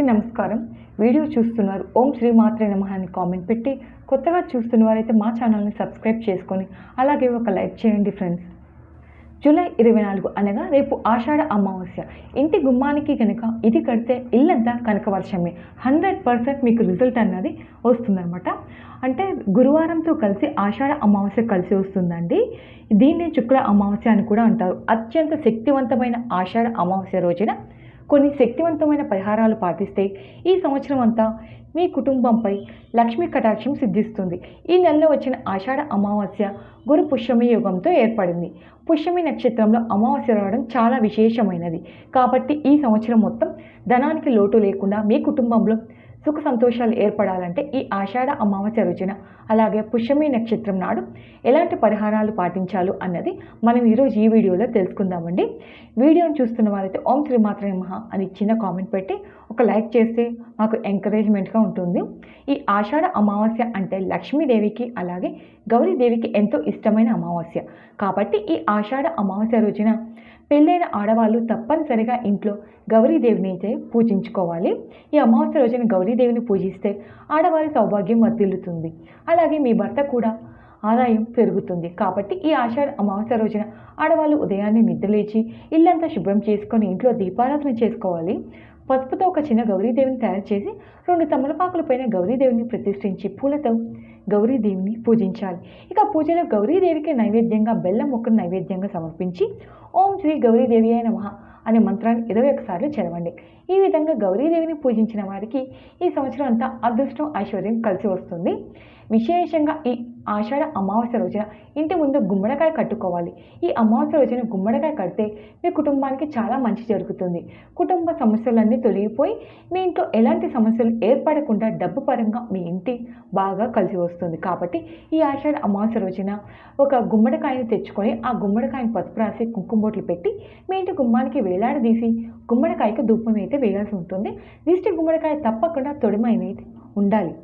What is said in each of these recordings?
నమస్కారం. వీడియో చూస్తున్నారు ఓం శ్రీ మాత్రే నమహాన్ని అని కామెంట్ పెట్టి కొత్తగా చూస్తున్న వారైతే మా ఛానల్ని సబ్స్క్రైబ్ చేసుకొని అలాగే ఒక లైక్ చేయండి ఫ్రెండ్స్. జూలై ఇరవై నాలుగు అనగా రేపు ఆషాఢ అమావాస్య. ఇంటి గుమ్మానికి కనుక ఇది కడితే ఇల్లంతా కనక వర్షమే హండ్రెడ్ పర్సెంట్ మీకు రిజల్ట్ అన్నది వస్తుందన్నమాట. అంటే గురువారంతో కలిసి ఆషాఢ అమావాస్య కలిసి వస్తుందండి. దీన్నే శుక్ల అమావాస్య అని కూడా అంటారు. అత్యంత శక్తివంతమైన ఆషాఢ అమావాస్య రోజున కొన్ని శక్తివంతమైన పరిహారాలు పాటిస్తే ఈ సంవత్సరం అంతా మీ కుటుంబంపై లక్ష్మీ కటాక్షం సిద్ధిస్తుంది. ఈ నెలలో వచ్చిన ఆషాఢ అమావాస్య గురు పుష్యమి యుగంతో ఏర్పడింది. పుష్యమి నక్షత్రంలో అమావాస్య రావడం చాలా విశేషమైనది. కాబట్టి ఈ సంవత్సరం మొత్తం ధనానికి లోటు లేకుండా మీ కుటుంబంలో సుఖ సంతోషాలు ఏర్పడాలంటే ఈ ఆషాఢ అమావాస్య రోజున అలాగే పుష్యమి నక్షత్రం నాడు ఎలాంటి పరిహారాలు పాటించాలో అన్నది మనం ఈరోజు ఈ వీడియోలో తెలుసుకుందామండి. వీడియోను చూస్తున్న వారైతే ఓం శ్రీ మాత్రమే అని చిన్న కామెంట్ పెట్టి ఒక లైక్ చేస్తే మాకు ఎంకరేజ్మెంట్గా ఉంటుంది. ఈ ఆషాఢ అమావాస్య అంటే లక్ష్మీదేవికి అలాగే గౌరీదేవికి ఎంతో ఇష్టమైన అమావాస్య. కాబట్టి ఈ ఆషాఢ అమావాస్య రోజున పెళ్ళైన ఆడవాళ్ళు తప్పనిసరిగా ఇంట్లో గౌరీదేవిని అయితే పూజించుకోవాలి. ఈ అమావాస్య రోజున గౌరీదేవిని పూజిస్తే ఆడవారి సౌభాగ్యం వర్ధిల్లుతుంది. అలాగే మీ భర్త కూడా ఆదాయం పెరుగుతుంది. కాబట్టి ఈ ఆషాఢ అమావాస్య రోజున ఆడవాళ్ళు ఉదయాన్నే నిద్రలేచి ఇల్లంతా శుభ్రం చేసుకొని ఇంట్లో దీపారాధన చేసుకోవాలి. పసుపుతో ఒక చిన్న గౌరీదేవిని తయారు చేసి రెండు తమలపాకుల పైన గౌరీదేవిని ప్రతిష్ఠించి పూలతో గౌరీదేవిని పూజించాలి. ఇక పూజలో గౌరీదేవికి నైవేద్యంగా బెల్లం మొక్కను నైవేద్యంగా సమర్పించి ఓం శ్రీ గౌరీదేవి అయిన మహా అనే మంత్రాన్ని ఇరవై ఒకసార్లు చదవండి. ఈ విధంగా గౌరీదేవిని పూజించిన వారికి ఈ సంవత్సరం అంతా అదృష్టం ఐశ్వర్యం కలిసి వస్తుంది. విశేషంగా ఈ ఆషాఢ అమావాస్య రోజున ఇంటి ముందు గుమ్మడికాయ కట్టుకోవాలి. ఈ అమావాస్య రోజున గుమ్మడికాయ కడితే మీ కుటుంబానికి చాలా మంచి జరుగుతుంది. కుటుంబ సమస్యలన్నీ తొలగిపోయి మీ ఇంట్లో ఎలాంటి సమస్యలు ఏర్పడకుండా డబ్బు పరంగా మీ ఇంటి బాగా కలిసి వస్తుంది. వస్తుంది. కాబట్టి ఈ ఆషాఢ అమావాస్య రోజున ఒక గుమ్మడికాయను తెచ్చుకొని ఆ గుమ్మడికాయను పసుపు రాసి కుంకుమబొట్లు పెట్టి మీ ఇంటి గుమ్మానికి వేలాడదీసి గుమ్మడికాయకి ధూపం అయితే వేయాల్సి ఉంటుంది. దిష్టి గుమ్మడికాయ తప్పకుండా తొడిమైనది ఉండాలి.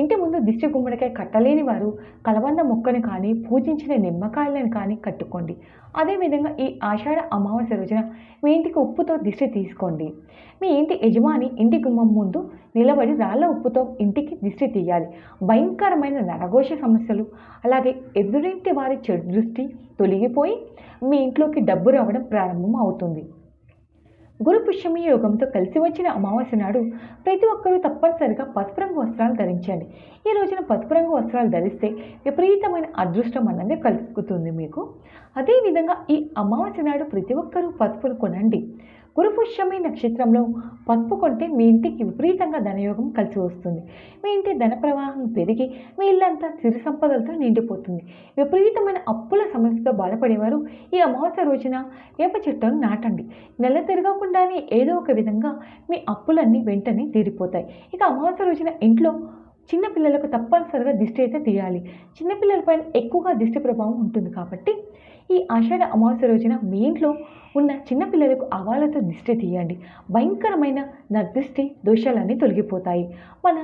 ఇంటి ముందు దిష్టి గుమ్మడికాయ కట్టలేని వారు కలబంద మొక్కను కానీ పూజించిన నిమ్మకాయలను కానీ కట్టుకోండి. అదేవిధంగా ఈ ఆషాఢ అమావాస్య రోజున మీ ఇంటికి ఉప్పుతో దిష్టి తీసుకోండి. మీ ఇంటి యజమాని ఇంటి గుమ్మం ముందు నిలబడి రాళ్ళ ఉప్పుతో ఇంటికి దిష్టి తీయాలి. భయంకరమైన నరఘోష సమస్యలు అలాగే ఎదురింటి వారి చెడు దృష్టి తొలగిపోయి మీ ఇంట్లోకి డబ్బు రావడం ప్రారంభం అవుతుంది. గురు పుష్యమి యోగంతో కలిసి వచ్చిన అమావాస్య నాడు ప్రతి ఒక్కరూ తప్పనిసరిగా పసుపు రంగు వస్త్రాలు ధరించండి. ఈ రోజున పసుపు రంగు వస్త్రాలు ధరిస్తే విపరీతమైన అదృష్టం అన్నది కలుగుతుంది మీకు. అదేవిధంగా ఈ అమావాస్య నాడు ప్రతి ఒక్కరూ పసుపును కొనండి. గురుపుష్యమి నక్షత్రంలో పసుపు కొంటే మీ ఇంటికి విపరీతంగా ధనయోగం కలిసి వస్తుంది. మీ ఇంటి ధన ప్రవాహం పెరిగి మీ ఇల్లంతా సిరి సంపదలతో నిండిపోతుంది. విపరీతమైన అప్పుల సమస్యతో బాధపడేవారు ఈ అమావాస్య రోజున వేప చెట్టును నాటండి. నెల తిరగకుండానే ఏదో ఒక విధంగా మీ అప్పులన్నీ వెంటనే తీరిపోతాయి. ఇక అమావాస్య రోజున ఇంట్లో చిన్నపిల్లలకు తప్పనిసరిగా దిష్టి అయితే తీయాలి. చిన్నపిల్లలపైన ఎక్కువగా దిష్టి ప్రభావం ఉంటుంది కాబట్టి ఈ ఆషాఢ అమావాస్య రోజున మీ ఇంట్లో ఉన్న చిన్నపిల్లలకు ఆవాలతో దిష్టి తీయండి. భయంకరమైన నర్దిష్టి దోషాలన్నీ తొలగిపోతాయి. మన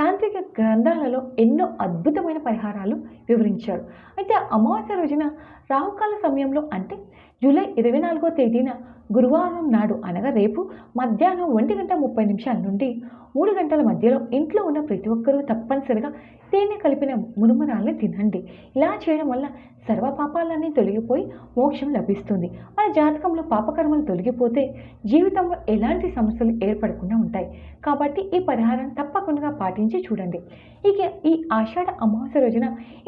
తాంత్రిక గ్రంథాలలో ఎన్నో అద్భుతమైన పరిహారాలు వివరించారు. అయితే అమావాస్య రోజున రాహుకాల సమయంలో అంటే జూలై ఇరవై నాలుగో తేదీన గురువారం నాడు అనగా రేపు మధ్యాహ్నం ఒంటి గంట ముప్పై నిమిషాల నుండి మూడు గంటల మధ్యలో ఇంట్లో ఉన్న ప్రతి ఒక్కరూ తప్పనిసరిగా తేనె కలిపిన మునుమరాల్ని తినండి. ఇలా చేయడం వల్ల సర్వ పాపాలన్నీ తొలగిపోయి మోక్షం లభిస్తుంది. మన జాతకంలో పాపకర్మలు తొలగిపోతే జీవితంలో ఎలాంటి సమస్యలు ఏర్పడకుండా ఉంటాయి. కాబట్టి ఈ పరిహారం తప్పకుండా పాటించి చూడండి. ఇక ఈ ఆషాఢ అమావాస్య రోజున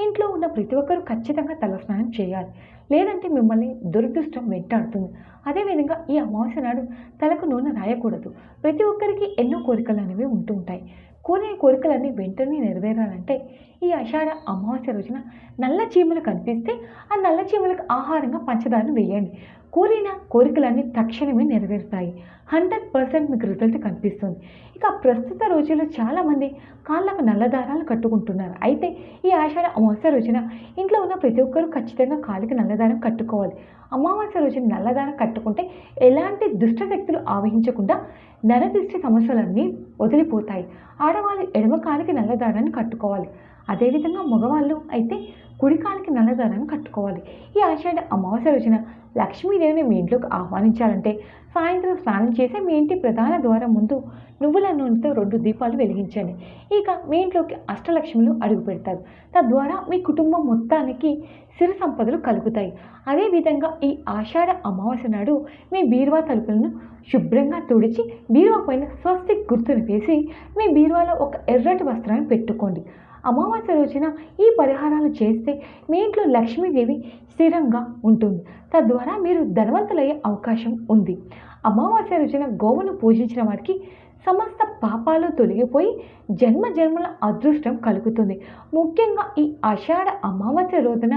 ఇంట్లో ఉన్న ప్రతి ఒక్కరూ ఖచ్చితంగా తలస్నానం చేయాలి. లేదంటే మిమ్మల్ని దురదృష్టం వెంటాడుతుంది. అదేవిధంగా ఈ అమావాస్య నాడు తలకు నూనె రాయకూడదు. ప్రతి ఒక్కరికి ఎన్నో కోరికలు అనేవి ఉంటూ ఉంటాయి. కోరిన కోరికలన్నీ వెంటనే నెరవేరాలంటే ఈ ఆషాఢ అమావాస్య రోజున నల్ల చీమలు కనిపిస్తే ఆ నల్ల చీమలకు ఆహారంగా పంచదారను వేయండి. కోరిన కోరికలన్నీ తక్షణమే నెరవేరుతాయి. హండ్రెడ్ పర్సెంట్ మీకు రిజల్ట్ కనిపిస్తుంది. ఇక ప్రస్తుత రోజుల్లో చాలామంది కాళ్ళకు నల్లదారాలు కట్టుకుంటున్నారు. అయితే ఈ ఆషాఢ అమావాస్య రోజున ఇంట్లో ఉన్న ప్రతి ఒక్కరూ ఖచ్చితంగా కాళ్ళకి నల్లదారం కట్టుకోవాలి. అమావాస్య రోజున నల్లదారం కట్టుకుంటే ఎలాంటి దుష్ట శక్తులు ఆవహించకుండా నరదిష్టి సమస్యలన్నీ వదిలిపోతాయి. ఆడవాళ్ళు ఎడమ కాలికి నల్లదారాన్ని కట్టుకోవాలి. అదేవిధంగా మగవాళ్ళు అయితే కుడికాలికి నల్లదారాన్ని కట్టుకోవాలి. ఈ ఆషాఢ అమావాస్య రోజున లక్ష్మీదేవిని మీ ఇంట్లోకి ఆహ్వానించాలంటే సాయంత్రం స్నానం చేసి మీ ఇంటి ప్రధాన ద్వారం ముందు నువ్వుల నూనెతో రెండు దీపాలు వెలిగించండి. ఇక మీ ఇంట్లోకి అష్టలక్ష్ములు అడుగు పెడతారు. తద్వారా మీ కుటుంబం మొత్తానికి సిరి సంపదలు కలుగుతాయి. అదేవిధంగా ఈ ఆషాఢ అమావాస్య నాడు మీ బీరువా తలుపులను శుభ్రంగా తుడిచి బీరువా పైన స్వస్తి గుర్తును వేసి మీ బీరువాలో ఒక ఎర్రటి వస్త్రాన్ని పెట్టుకోండి. అమావాస్య రోజున ఈ పరిహారాలు చేస్తే మీ ఇంట్లో లక్ష్మీదేవి స్థిరంగా ఉంటుంది. తద్వారా మీరు ధనవంతులయ్యే అవకాశం ఉంది. అమావాస్య రోజున గోవును పూజించిన వారికి సమస్త పాపాలు తొలగిపోయి జన్మ జన్మల అదృష్టం కలుగుతుంది. ముఖ్యంగా ఈ ఆషాఢ అమావాస్య రోజున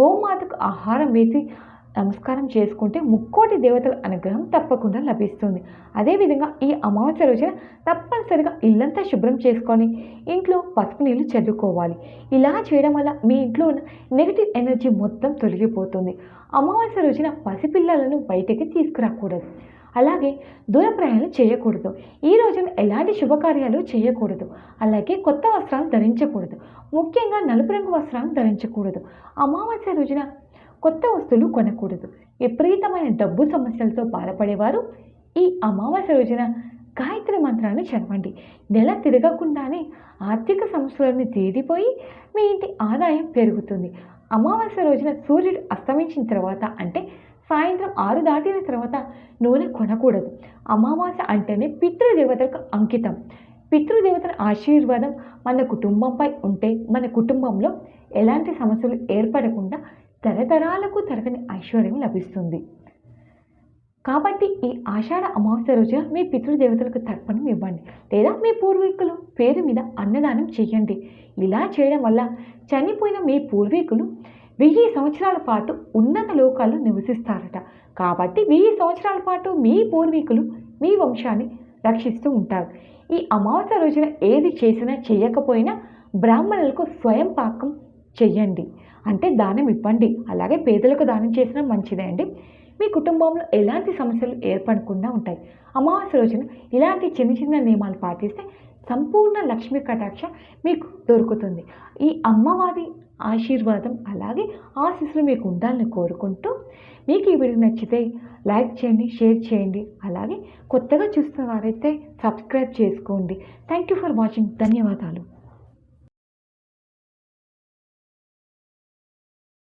గోమాతకు ఆహారం వేసి నమస్కారం చేసుకుంటే ముక్కోటి దేవతల అనుగ్రహం తప్పకుండా లభిస్తుంది. అదేవిధంగా ఈ అమావాస్య రోజున తప్పనిసరిగా ఇల్లంతా శుభ్రం చేసుకొని ఇంట్లో పసుపు నీళ్ళు చల్లుకోవాలి ఇలా చేయడం వల్ల మీ ఇంట్లో ఉన్న నెగిటివ్ ఎనర్జీ మొత్తం తొలగిపోతుంది. అమావాస్య రోజున పసిపిల్లలను బయటికి తీసుకురాకూడదు. అలాగే దూర ప్రయాణాలు చేయకూడదు. ఈ రోజున ఎలాంటి శుభకార్యాలు చేయకూడదు. అలాగే కొత్త వస్త్రాలు ధరించకూడదు. ముఖ్యంగా నలుపు రంగు వస్త్రాలు ధరించకూడదు. అమావాస్య రోజున కొత్త వస్తువులు కొనకూడదు. విపరీతమైన డబ్బు సమస్యలతో బాధపడేవారు ఈ అమావాస్య రోజున గాయత్రి మంత్రాన్ని చదవండి. నెల తిరగకుండానే ఆర్థిక సమస్యలన్నీ తీరిపోయి మీ ఇంటి ఆదాయం పెరుగుతుంది. అమావాస్య రోజున సూర్యుడు అస్తమించిన తర్వాత అంటే సాయంత్రం ఆరు దాటిన తర్వాత నూనె కొనకూడదు. అమావాస్య అంటేనే పితృదేవతలకు అంకితం. పితృదేవతల ఆశీర్వాదం మన కుటుంబంపై ఉంటే మన కుటుంబంలో ఎలాంటి సమస్యలు ఏర్పడకుండా తరతరాలకు తరగని ఐశ్వర్యం లభిస్తుంది. కాబట్టి ఈ ఆషాఢ అమావాస్య రోజున మీ పితృదేవతలకు తర్పణం ఇవ్వండి. లేదా మీ పూర్వీకులు పేరు మీద అన్నదానం చేయండి. ఇలా చేయడం వల్ల చనిపోయిన మీ పూర్వీకులు వెయ్యి సంవత్సరాల పాటు ఉన్నత లోకాల్లో నివసిస్తారట. కాబట్టి వెయ్యి సంవత్సరాల పాటు మీ పూర్వీకులు మీ వంశాన్ని రక్షిస్తూ ఉంటారు. ఈ అమావాస్య రోజున ఏది చేసినా చేయకపోయినా బ్రాహ్మణులకు స్వయం పాకం చెయ్యండి అంటే దానం ఇవ్వండి. అలాగే పేదలకు దానం చేసినా మంచిదే అండి. మీ కుటుంబంలో ఎలాంటి సమస్యలు ఏర్పడకుండా ఉంటాయి. అమావాస్య రోజున ఇలాంటి చిన్న చిన్న నియమాలు పాటిస్తే సంపూర్ణ లక్ష్మీ కటాక్ష మీకు దొరుకుతుంది. ఈ అమ్మవారి ఆశీర్వాదం అలాగే ఆశీస్సులు మీకు ఉండాలని కోరుకుంటూ మీకు ఈ వీడియో నచ్చితే లైక్ చేయండి షేర్ చేయండి. అలాగే కొత్తగా చూస్తున్న వారైతే సబ్స్క్రైబ్ చేసుకోండి. థ్యాంక్ యూ ఫర్ వాచింగ్ ధన్యవాదాలు.